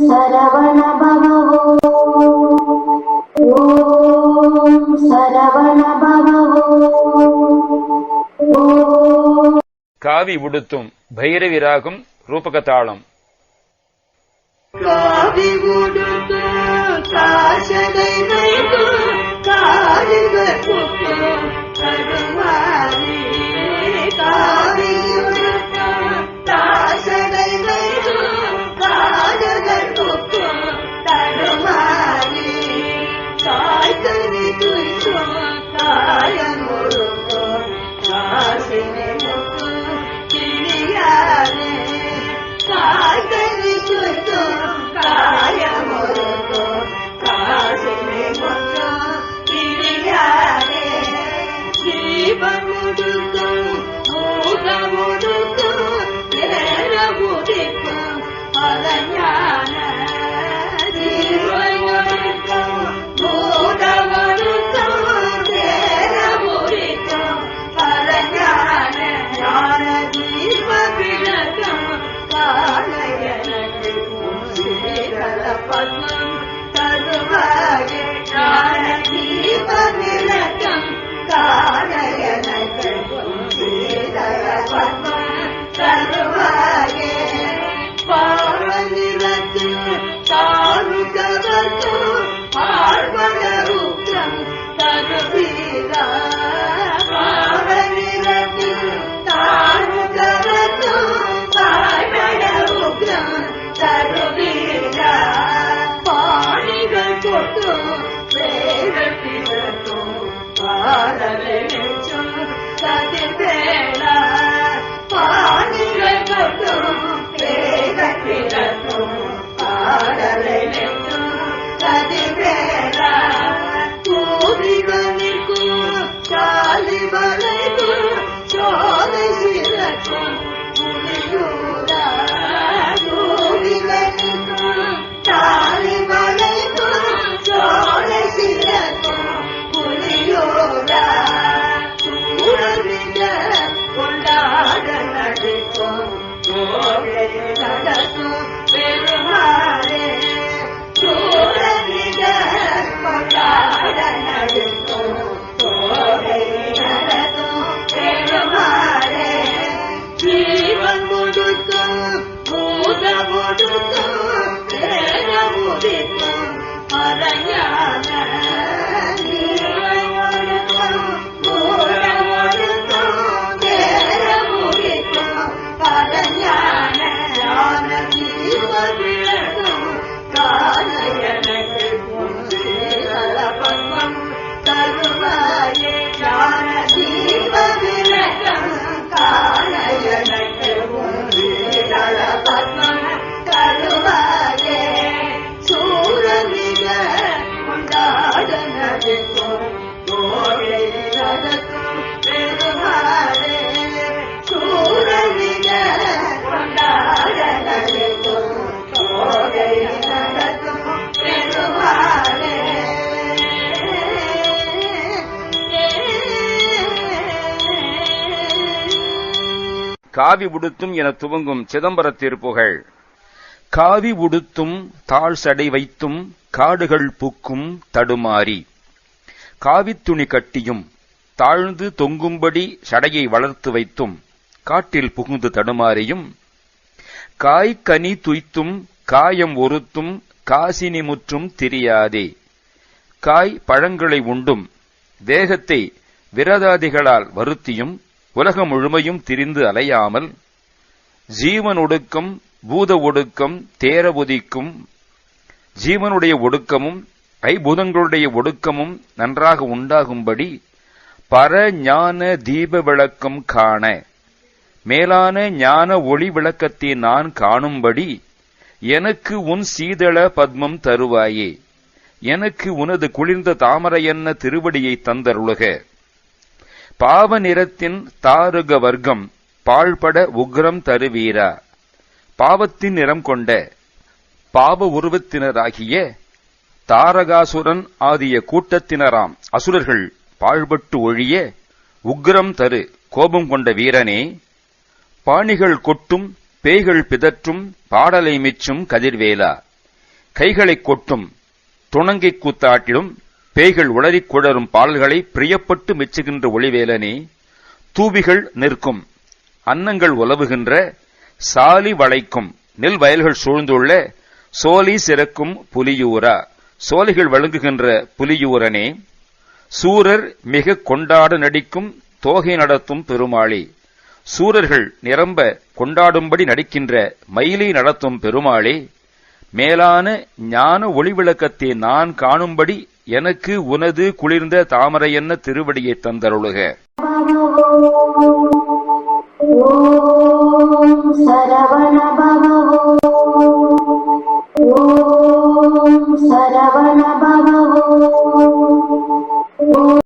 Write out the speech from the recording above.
சரவண பவோ ஓம் சரவண பவோ ஓம். காவி உடுத்தும் பைரவி ராகம் ரூபகதாளம். காவி உடுத்து காசடை ಕಾಣಲೇ காவி உடுத்தும் என துவங்கும் சிதம்பர திருப்புகழ் காவி உடுத்தும் தாழ் சடை வைத்தும் காடுகள் பூக்கும் தடுமாறி. காவித்துணி கட்டியும் தாழ்ந்து தொங்கும்படி சடையை வளர்த்து வைத்தும் காட்டில் புகுந்து தடுமாறியும். காய் கனி துய்த்தும் காயம் ஒருத்தும் காசினி முற்றும் திரியாதே. காய் பழங்களை உண்டும் தேகத்தை விரதாதிகளால் வருத்தியும் உலகம் முழுமையும் திரிந்து அலையாமல் ஜீவன் ஒடுக்கம் பூத ஒடுக்கம் தேர உதிக்கும் ஜீவனுடைய ஒடுக்கமும் ஐபூதங்களுடைய ஒடுக்கமும் நன்றாக உண்டாகும்படி பர ஞான தீப விளக்கம் காண மேலான ஞான ஒளி விளக்கத்தை நான் காணும்படி எனக்கு உன் சீதள பத்மம் தருவாயே. எனக்கு உனது குளிர்ந்த தாமரையன்ன திருவடியை தந்தருளுக. பாவ நிறத்தின் தாருக வர்க்கம் பாழ்பட உக்ரம் தருவீரா? பாவத்தின் நிறம் கொண்ட பாவ உருவத்தினராகிய தாரகாசுரன் ஆகிய கூட்டத்தினராம். அசுரர்கள் பாழ்பட்டு ஒழிய உக்ரம் தரு கோபம் கொண்ட வீரனே பாணிகள் கொட்டும் பேய்கள் பிதற்றும் பாடலை மிச்சும் கதிர்வேலா. கைகளைக் கொட்டும் துணங்கைக் கூத்தாட்டிலும் பேய்கள் உளறிக் குழறும் பாடல்களை பிரியப்பட்டு மெச்சுகின்ற ஒளிவேலனே தூபிகள் நிற்கும் அன்னங்கள் உலவுகின்ற சாலி வளைக்கும் நெல் வயல்கள் சூழ்ந்துள்ள சோலி சிறக்கும் புலியூரா சோலைகள் வழங்குகின்ற புலியூரனே சூரர் மிக கொண்டாட நடிக்கும் தோகை நடத்தும் பெருமாளே சூரர்கள் நிரம்ப கொண்டாடும்படி நடிக்கின்ற மயிலை நடத்தும் பெருமாளே மேலான ஞான ஒளிவிளக்கத்தை நான் காணும்படி எனக்கு உனது குளிர்ந்த தாமரையென்ன திருவடியை தந்தருளுக. ஓம் சரவண